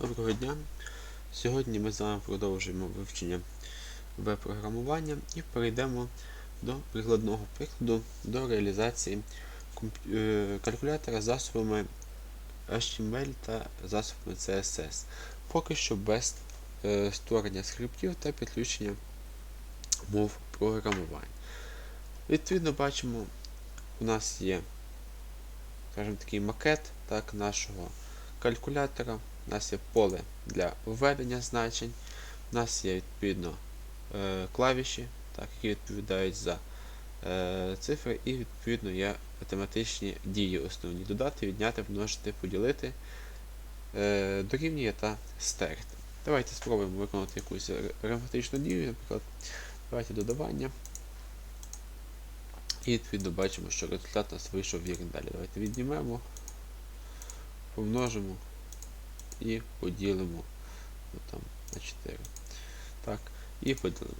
Доброго дня! Сьогодні ми з вами продовжуємо вивчення веб-програмування і перейдемо до прикладного прикладу до реалізації е, калькулятора засобами HTML та засобами CSS. Поки що без е, створення скриптів та підключення мов програмування. Відповідно, бачимо, у нас є скажімо, такий макет так, нашого калькулятора. У нас є поле для введення значень, у нас є відповідно е, клавіші, так, які відповідають за е, цифри, і відповідно є математичні дії основні. Додати, відняти, множити, поділити, е, дорівнює та стерти. Давайте спробуємо виконати якусь арифметичну дію, наприклад, давайте додавання. І відповідно бачимо, що результат у нас вийшов вірний далі. Давайте віднімемо, помножимо і поділимо ну, там, на 4. Так, і поділимо.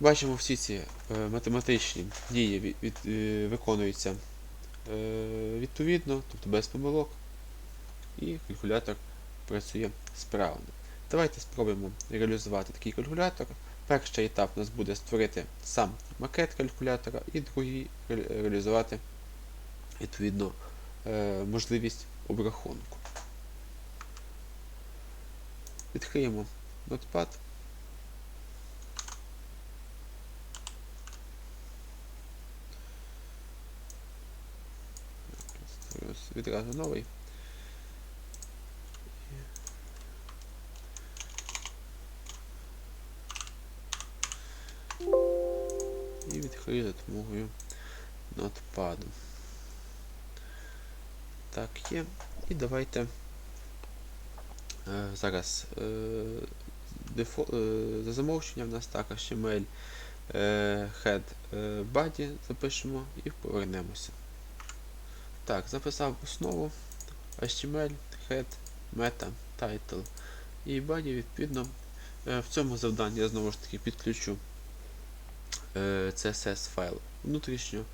Бачимо, всі ці е, математичні дії від, від, е, виконуються е, відповідно, тобто без помилок, і калькулятор працює справно. Давайте спробуємо реалізувати такий калькулятор. Перший етап у нас буде створити сам макет калькулятора, і другий ре- реалізувати відповідно е, можливість обрахунку. Відкриємо Notepad. Відразу новий. І відкрию за допомогою Notepad. Так, є. І давайте зараз е, дефо, е, за замовчення в нас так HTML е, head е, body запишемо і повернемося. Так, записав основу HTML, head, meta, title і body, відповідно. Е, в цьому завданні я знову ж таки підключу е, CSS файл внутрішньо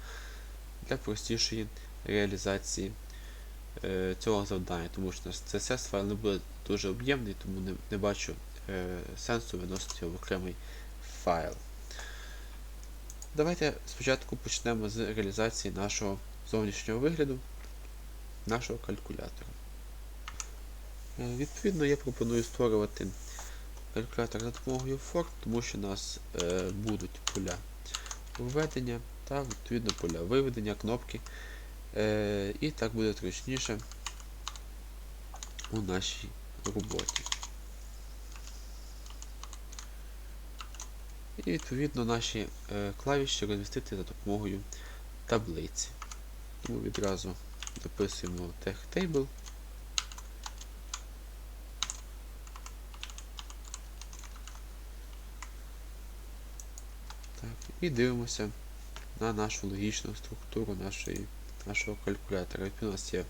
для простішої реалізації е, цього завдання, тому що CSS файл не буде дуже об'ємний, тому не, не бачу е, сенсу виносити його в окремий файл. Давайте спочатку почнемо з реалізації нашого зовнішнього вигляду, нашого калькулятора. Е, Відповідно, я пропоную створювати калькулятор за допомогою for, тому що у нас е, будуть поля введення та відповідно поля виведення, кнопки. Е, і так буде зручніше у нашій роботі. І відповідно наші е, клавіші розмістити за допомогою таблиці. Тому відразу записуємо TechTable. Так, і дивимося на нашу логічну структуру нашої, нашого калькулятора. Відповідно, у нас є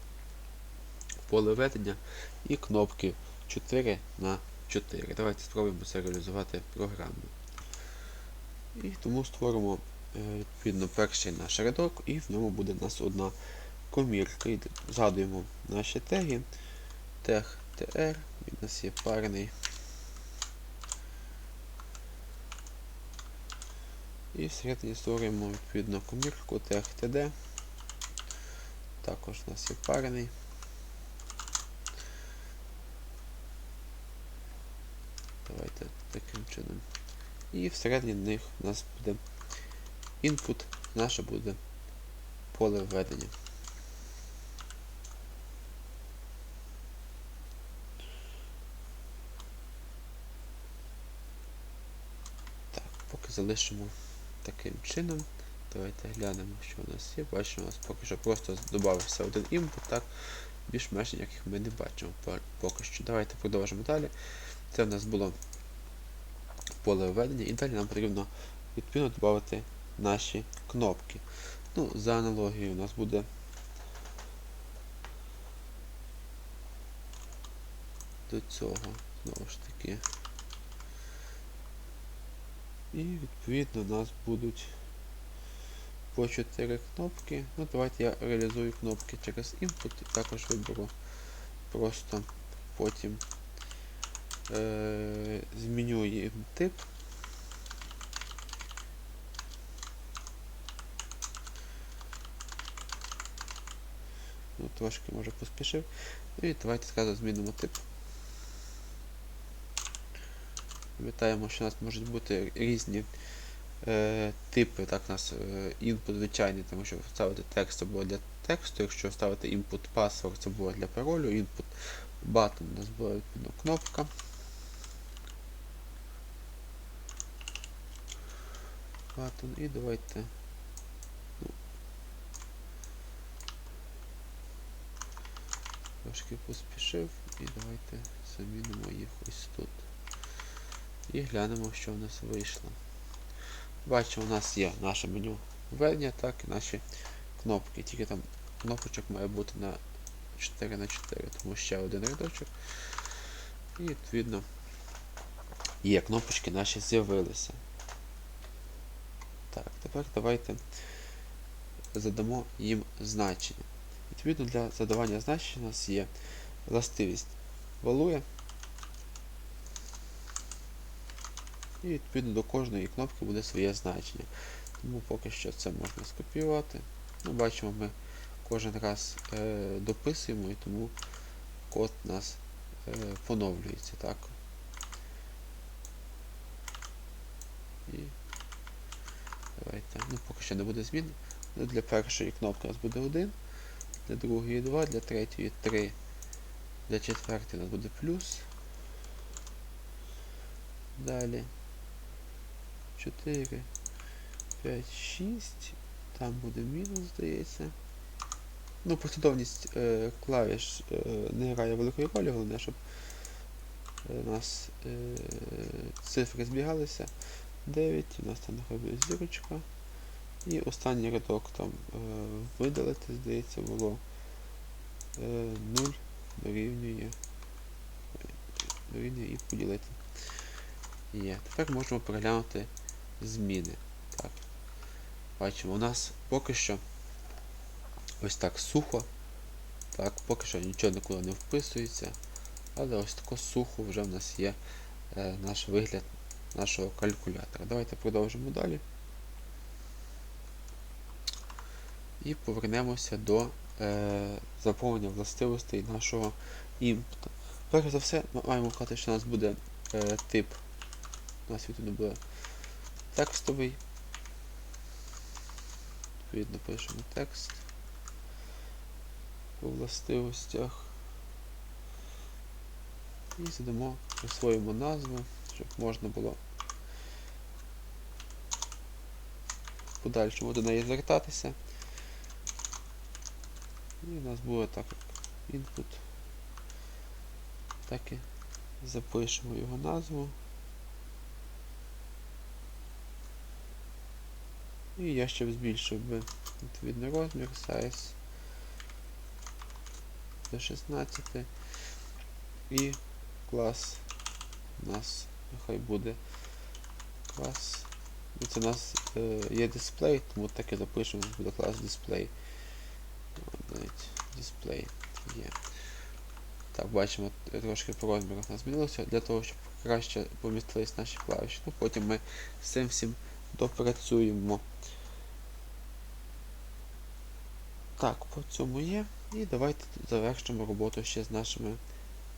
поле ведення і кнопки 4 на 4. Давайте спробуємо це реалізувати програмно. І тому створимо е, відповідно перший наш рядок, і в ньому буде у нас одна комірка. І згадуємо наші теги. Тег TR, у нас є парний. І всередині створюємо відповідно комірку TXTD. Також у нас є парений. Давайте таким чином. І всередині них у нас буде input, наше буде поле введення. Так, поки залишимо таким чином. Давайте глянемо, що у нас є. Бачимо, у нас поки що просто додався один імпут, так, більш-менш ніяких ми не бачимо поки що. Давайте продовжимо далі. Це в нас було поле введення, і далі нам потрібно відповідно додати наші кнопки. Ну, За аналогією у нас буде до цього, знову ж таки. І відповідно у нас будуть по 4 кнопки. Ну, давайте я реалізую кнопки через input і також виберу просто потім змінюємо тип. Ну, трошки може поспішив. І давайте зразу змінимо тип. Пам'ятаємо, що у нас можуть бути різні е, типи. Так, у нас е, input звичайний, тому що ставити текст це було для тексту, якщо ставити input password, це було для паролю, input button у нас була кнопка. Button і давайте. ну, Трошки поспішив і давайте замінимо їх ось тут. І глянемо, що в нас вийшло. Бачимо, у нас є наше меню введення, так і наші кнопки. Тільки там кнопочок має бути на 4 на 4 тому ще один рядочок. І відповідно є кнопочки наші з'явилися. Так, тепер давайте задамо їм значення. Відповідно для задавання значень у нас є властивість валує. І відповідно до кожної кнопки буде своє значення. Тому поки що це можна скопіювати. Ну, Бачимо, ми кожен раз е, дописуємо і тому код у нас е, поновлюється. так. І давайте. Ну, поки що не буде змін. Ну, Для першої кнопки у нас буде 1, для другої 2, для третьої 3, для четвертої у нас буде плюс. Далі 4, 5, 6. Там буде мінус, здається. Ну, послідовність е, клавіш е, не грає великої ролі, головне, щоб е, у нас е, цифри збігалися. 9, у нас там нехай зірочка. І останній рядок там е, видалити, здається, було е, 0 дорівнює дорівнює і поділити. Є. Тепер можемо переглянути зміни. Так. Бачимо, у нас поки що ось так сухо. Так, поки що нічого нікуди не вписується. Але ось тако сухо вже в нас є е, наш вигляд нашого калькулятора. Давайте продовжимо далі. І повернемося до е, заповнення властивостей нашого імпуту. Перш за все, ми маємо вказати, що у нас буде е, тип. У нас відповідно буде текстовий. Відповідно пишемо текст у властивостях. І задамо присвоїмо назву, щоб можна було подальшому до неї звертатися. І у нас буде так як input. Так і запишемо його назву. І я ще збільшив би відповідний розмір, size до 16 і клас у нас нехай буде клас. Це у нас е, є дисплей, тому так і запишемо, буде клас дисплей. Дисплей є. Так, бачимо, трошки по розмірах нас змінилося для того, щоб краще помістились наші клавіші. Ну, Потім ми з цим всім допрацюємо. Так, по цьому є. І давайте завершимо роботу ще з нашими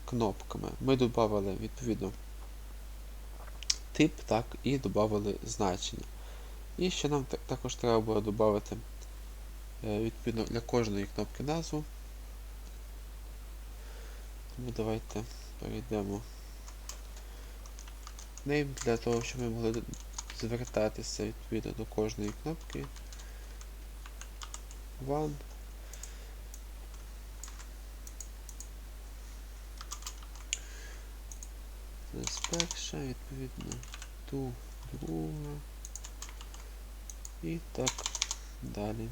кнопками. Ми додали відповідно тип, так, і додали значення. І ще нам також треба було додати відповідно для кожної кнопки назву. Тому давайте перейдемо name для того, щоб ми могли звертатися відповідно до кожної кнопки. One. Це перша, відповідно, ту, друга. І так далі.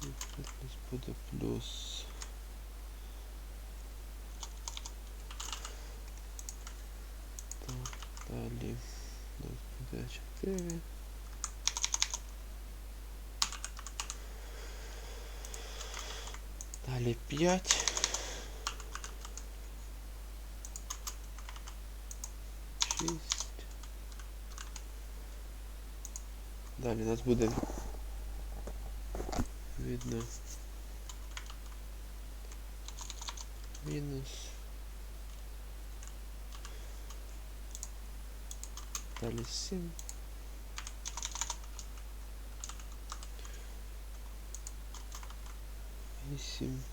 Тут у нас буде плюс. Так, далі у нас буде 4. Далі 5. 6. Далі у нас буде видно мінус. Далі 7. Вісім.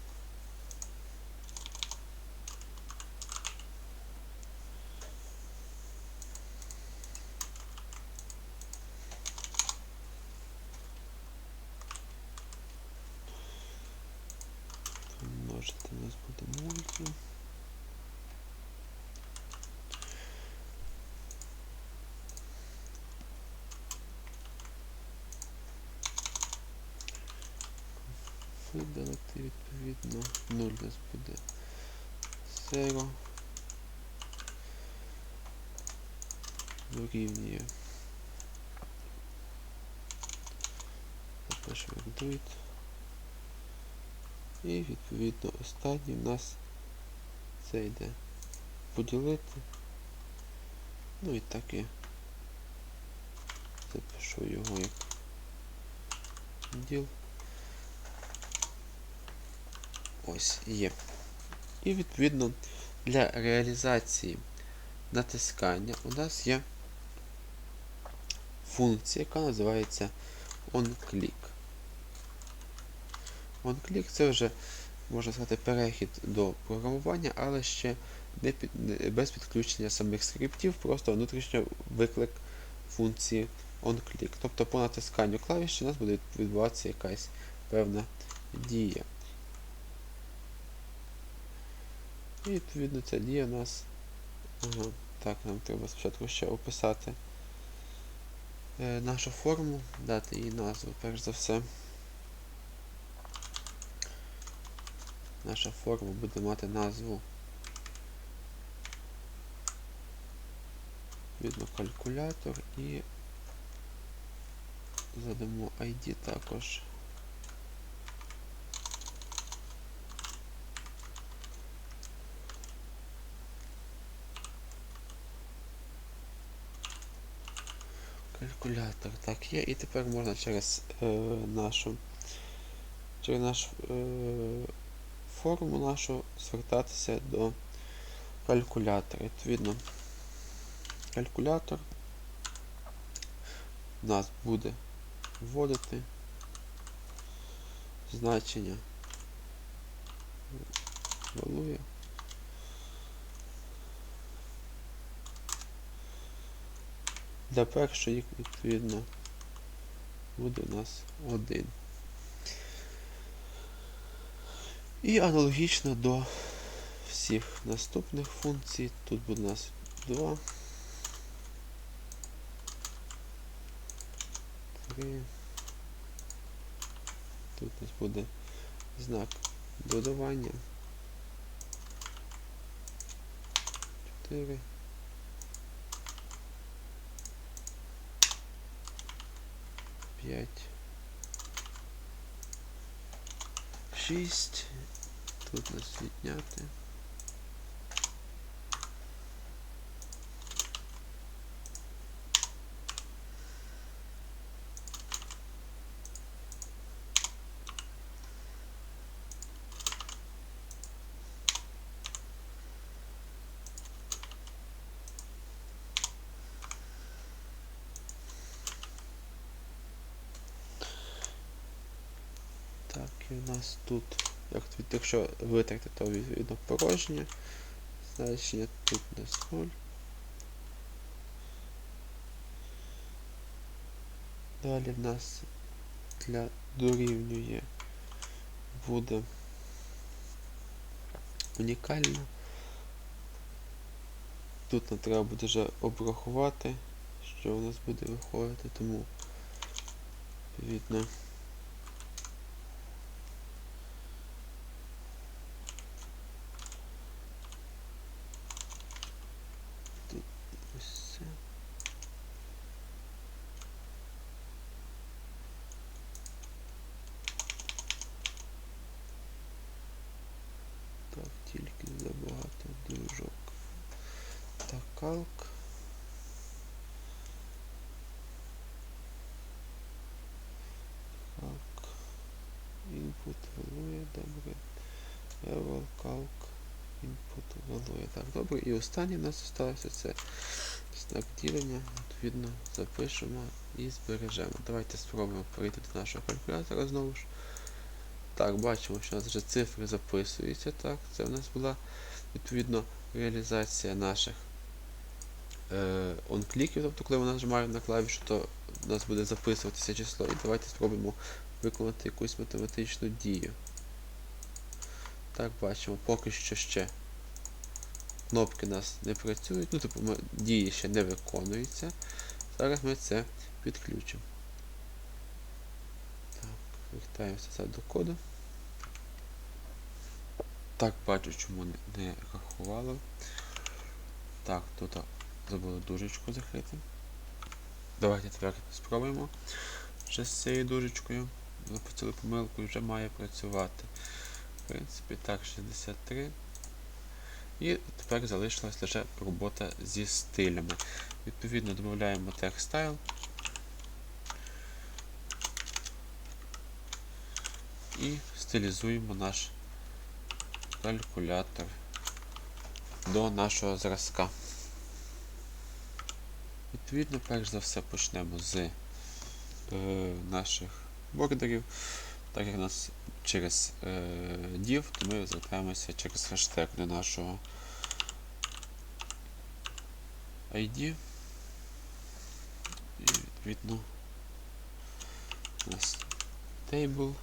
Помножити у нас буде Видалити відповідно 0 у нас буде 0 дорівнює. Запишемо як. І відповідно останній у нас це йде поділити. Ну і так і запишу його як діл. Ось є. І відповідно для реалізації натискання у нас є функція, яка називається onClick. OnClick це вже, можна сказати, перехід до програмування, але ще не під, без підключення самих скриптів, просто внутрішньо виклик функції onClick. Тобто по натисканню клавіші у нас буде відбуватися якась певна дія. І відповідно ця дія у нас. Ага, так, нам треба спочатку ще описати е, нашу форму, дати їй назву, перш за все. Наша форма буде мати назву відно калькулятор і задамо ID також. Калькулятор так є, і тепер можна через е, нашу через нашу е, форму нашу звертатися до калькулятора. Відповідно, калькулятор у нас буде вводити значення валує. Для першої, відповідно, буде у нас 1. І аналогічно до всіх наступних функцій. Тут буде у нас 2. 3. Тут у нас буде знак додавання. 4. 5. 6. Тут нас відняти. Так, і у нас тут, як якщо витрати, то відповідно порожнє. Значення тут у нас 0. Далі в нас для дорівнює буде унікально. Тут нам треба буде вже обрахувати, що у нас буде виходити, тому відповідно. Ось це. тільки забагато дужок. Так, калк. Калк. Input валує, добре. Eval, калк. Input валує. Так, добре. І останнє у нас залишилося це знак ділення. Відповідно, запишемо і збережемо. Давайте спробуємо перейти до нашого калькулятора знову ж. Так, бачимо, що у нас вже цифри записуються. Так, це у нас була відповідно реалізація наших онкліків, тобто коли ми нажимаємо на клавішу, то у нас буде записуватися число. І давайте спробуємо виконати якусь математичну дію. Так, бачимо, поки що ще кнопки у нас не працюють, ну, тобто дії ще не виконуються. Зараз ми це підключимо. Так, вертаємося до коду. Так, бачу, чому не, не рахувало. Так, тут забули дужечку закрити. Давайте тепер спробуємо вже з цією дужечкою. Запустили помилку і вже має працювати. В принципі, так, 63. І тепер залишилась лише робота зі стилями. Відповідно, додаємо style. І стилізуємо наш калькулятор до нашого зразка. Відповідно, перш за все почнемо з е, наших бордерів. Так як у нас через е, div, то ми звертаємося через хештег до нашого ID. І відповідно у нас table.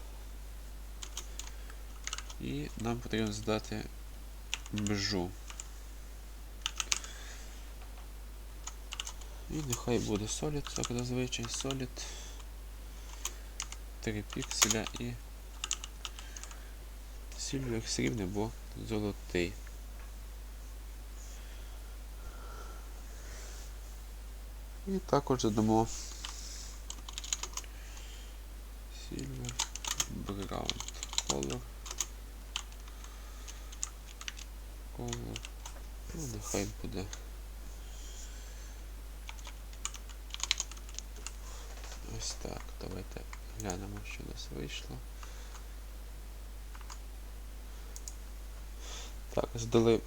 І нам потрібно задати межу. І нехай буде solid, як зазвичай solid. 3 пікселя і Silver срібний, бо золотий. І також задамо Silver Background Color. Color. Ну, нехай буде. Ось так. Давайте глянемо, що у нас вийшло. Так, здали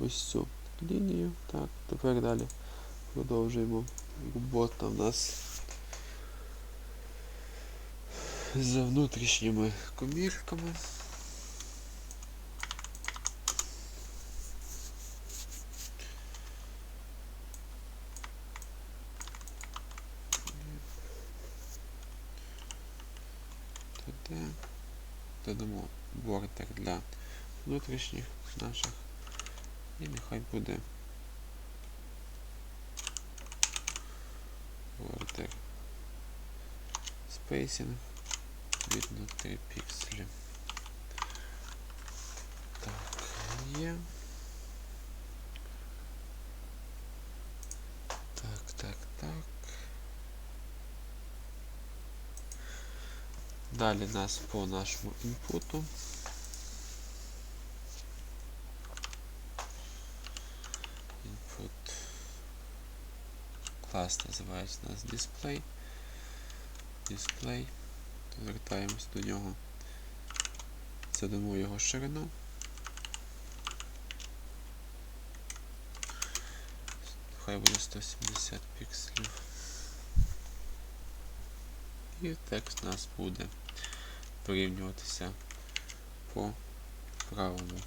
ось цю лінію. Так, тепер далі продовжуємо. Робота в нас за внутрішніми комірками. Внутрішніх наших і нехай буде border spacing видно 3 пікселі. Так, є. Так, так, так. Далі нас по нашому інпуту. Input клас називається у нас Display. Display. Звертаємось до нього. Задамо його ширину. Хай буде 170 пікселів. І текст у нас буде порівнюватися по правому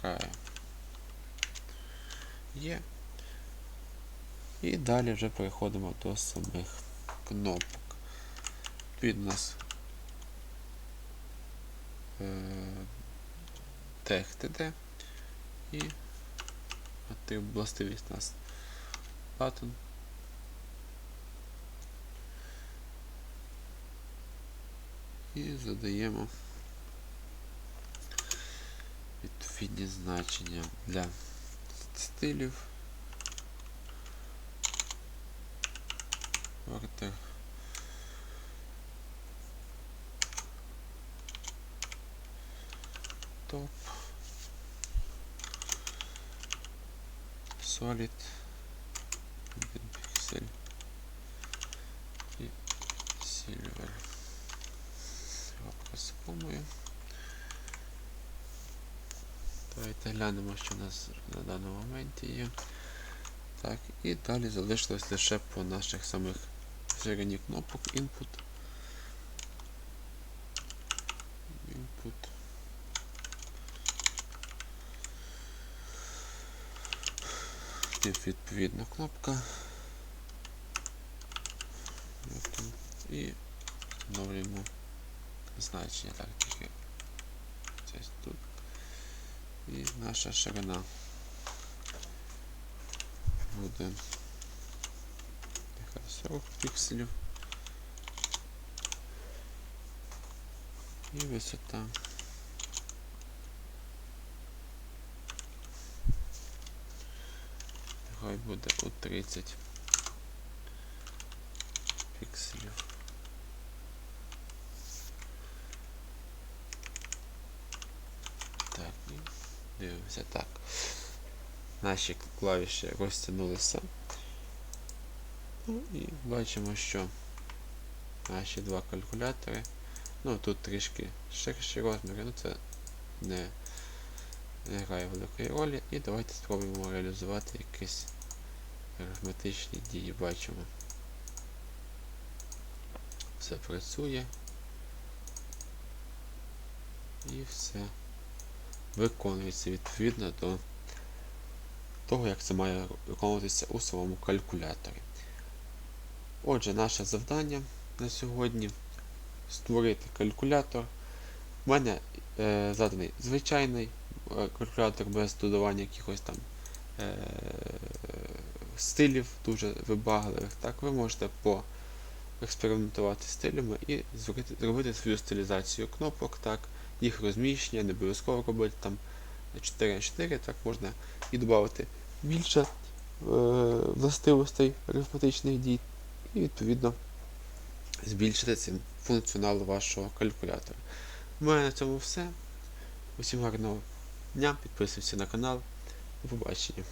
краю. Є. І далі вже переходимо до самих кнопок. Від нас е, TD і властивість у нас button. І задаємо відповідні значення для стилів. Вартер. Топ. Solid. Один піксель. І Silver. З помою. Давайте глянемо, що у нас на даному моменті є. Так, і далі залишилось лише по наших самих ширині кнопок Input. Input. Тип відповідна кнопка. От, І встановлюємо значення. Так, тільки це тут. І наша ширина буде 40 пікселів. І висота. Нехай буде у 30 пікселів. Так, дивимося так. Наші клавіші розтягнулися. Ну і бачимо, що наші два калькулятори. Ну тут трішки ширші розміри, ну це не, не грає великої ролі. І давайте спробуємо реалізувати якісь арифметичні дії. Бачимо. Все працює. І все виконується відповідно до того, як це має виконуватися у самому калькуляторі. Отже, наше завдання на сьогодні створити калькулятор. У мене е, заданий звичайний е, калькулятор без додавання якихось там е, стилів дуже вибагливих. Так, ви можете поекспериментувати стилями і зробити, свою стилізацію кнопок. так, їх розміщення, не обов'язково робити там 4 на 4, так можна і додати більше е, властивостей арифметичних дій, і відповідно збільшити цим функціонал вашого калькулятора. У мене на цьому все. Усім гарного дня, підписуйтесь на канал. До побачення.